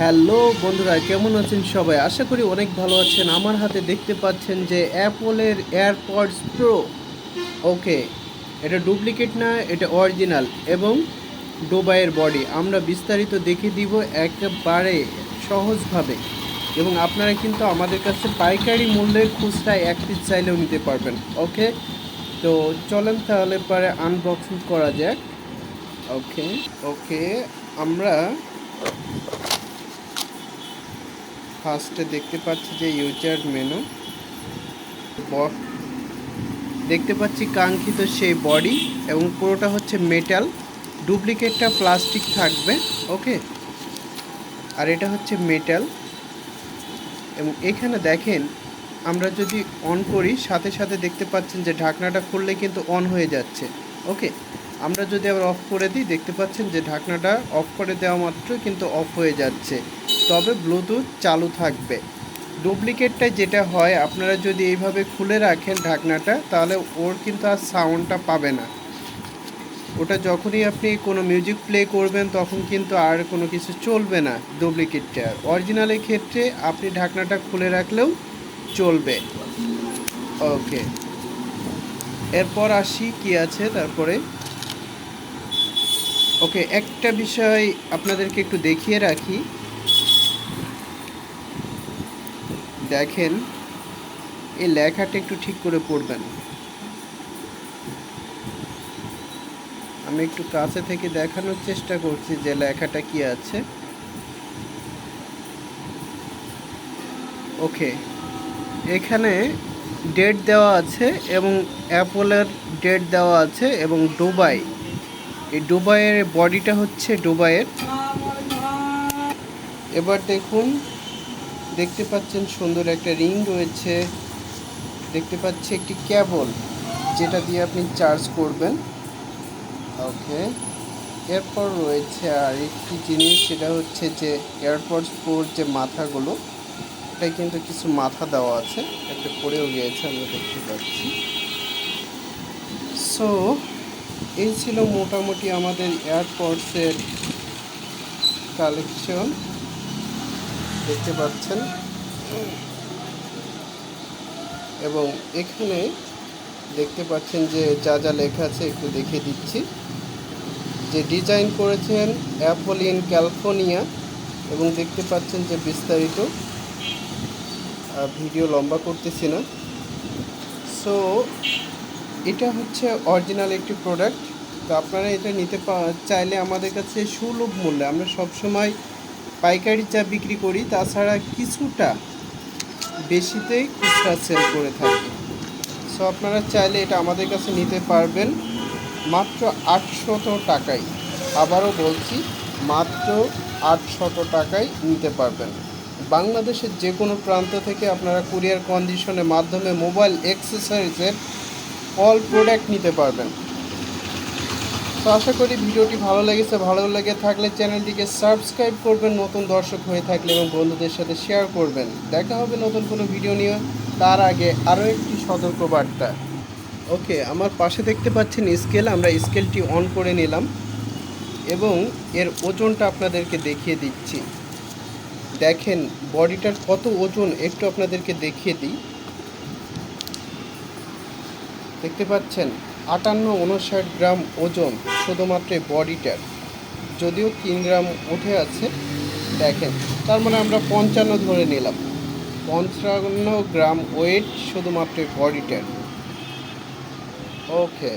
Hello বন্ধুরা, কেমন আছেন সবাই? আশা করি অনেক ভালো আছেন। আমার হাতে দেখতে পাচ্ছেন যে অ্যাপলের এয়ারপডস প্রো ওকে, এটা ডুপ্লিকেট না, এটা অরিজিনাল এবং ডোবাইয়ের বডি। আমরা বিস্তারিত দেখে দিব একেবারে সহজভাবে। এবং আপনারা কিন্তু আমাদের কাছে পাইকারি মূল্যে খুচরায় এক পিস চাইলেও নিতে পারবেন। ওকে, তো চলেন তাহলে পরে আনবক্সিং করা যাক। ওকে ওকে, আমরা ফার্স্টে দেখতে পাচ্ছি যে ইউজার মেনু। দেখতে পাচ্ছি কাঙ্ক্ষিত সেই বডি এবং পুরোটা হচ্ছে মেটাল। ডুপ্লিকেটটা প্লাস্টিক থাকবে, ওকে? আর এটা হচ্ছে মেটাল। এবং এখানে দেখেন, আমরা যদি অন করি, সাথে সাথে দেখতে পাচ্ছেন যে ঢাকনাটা খুললে কিন্তু অন হয়ে যাচ্ছে, ওকে? আমরা যদি আবার অফ করে দিই, দেখতে পাচ্ছেন যে ঢাকনাটা অফ করে দেওয়া মাত্র কিন্তু অফ হয়ে যাচ্ছে। তবে ব্লুটুথ চালু থাকবে। ডুপ্লিকেটটা যেটা হয়, আপনারা যদি এইভাবে খুলে রাখেন ঢাকনাটা, তাহলে ওর কিন্তু আর সাউন্ডটা পাবে না। ওটা যখনই আপনি কোনো মিউজিক প্লে করবেন, তখন কিন্তু আর কোনো কিছু চলবে না ডুপ্লিকেটটা। অরিজিনালের ক্ষেত্রে আপনি ঢাকনাটা খুলে রাখলেও চলবে। ওকে এরপর আসি কি আছে তারপরে? ওকে একটা বিষয় আপনাদেরকে একটু দেখিয়ে রাখি। দেখেন, এই লেখাটা একটু ঠিক করে পড়বেন। আমি একটু কাছে থেকে দেখানোর চেষ্টা করছি যে লেখাটা কি আছে। ওকে, এখানে ডেট দেওয়া আছে এবং অ্যাপলের ডেট দেওয়া আছে এবং দুবাই। এই দুবাইয়ের বডিটা হচ্ছে দুবাইয়ের। এবার দেখুন দেখতে পাচ্ছেন সুন্দর একটা রিং রয়েছে। দেখতে পাচ্ছি একটি কেবল, যেটা দিয়ে আপনি চার্জ করবেন। ওকে। এরপর রয়েছে আর একটি জিনিস, সেটা হচ্ছে যে এয়ারপডস প্রোর যে মাথাগুলো এটা কিন্তু কিছু মাথা দেওয়া আছে। একটা পড়েও গিয়েছে, আমরা দেখতে পাচ্ছি। সো এই ছিল মোটামুটি আমাদের এয়ারপডসের কালেকশন দেখতে পাচ্ছেন। এবং এখানে দেখতে পাচ্ছেন যে যা যা লেখা আছে একটু দেখে দিচ্ছি। যে ডিজাইন করেছেন অ্যাপল ইন ক্যালিফোর্নিয়া এবং দেখতে পাচ্ছেন যে বিস্তারিত ভিডিও লম্বা করতেছি না। সো এটা হচ্ছে অরিজিনাল একটি প্রোডাক্ট তো আপনারা এটা নিতে চাইলে আমাদের কাছে সুলভ মূল্যে, আমরা সবসময় পাইকারি চা বিক্রি করি, তাছাড়া কিছুটা বেশিতেই খুচরা সেল করে থাকি। সো আপনারা চাইলে এটা আমাদের কাছে নিতে পারবেন। মাত্র আটশত টাকায়, আবারও বলছি, মাত্র আটশত টাকায় নিতে পারবেন। বাংলাদেশের যে কোনো প্রান্ত থেকে আপনারা কুরিয়ার কন্ডিশনের মাধ্যমে মোবাইল এক্সেসরিজের অল প্রোডাক্ট নিতে পারবেন। তো আশা করি ভিডিওটি ভালো লেগেছে, ভালো লেগে থাকলে চ্যানেলটিকে সাবস্ক্রাইব করবেন, নতুন দর্শক হয়ে থাকলে এবং বন্ধুদের সাথে শেয়ার করবেন। দেখা হবে নতুন কোনো ভিডিও নিয়ে, তার আগে আরও একটি সতর্ক বার্তা ওকে আমার পাশে দেখতে পাচ্ছেন স্কেল আমরা স্কেলটি অন করে নিলাম এবং এর ওজনটা আপনাদেরকে দেখিয়ে দিচ্ছি। দেখেন, বডিটার কত ওজন একটু আপনাদেরকে দেখিয়ে দিই। দেখতে পাচ্ছেন? আটান্ন উনষাট গ্রাম ওজন শুধুমাত্র বডি বডিটার। যদিও তিন গ্রাম উঠে আছে, দেখেন, তার মানে আমরা পঞ্চান্ন ধরে নিলাম। পঞ্চান্ন গ্রাম ওয়েট শুধুমাত্র বডি বডিটার। ওকে।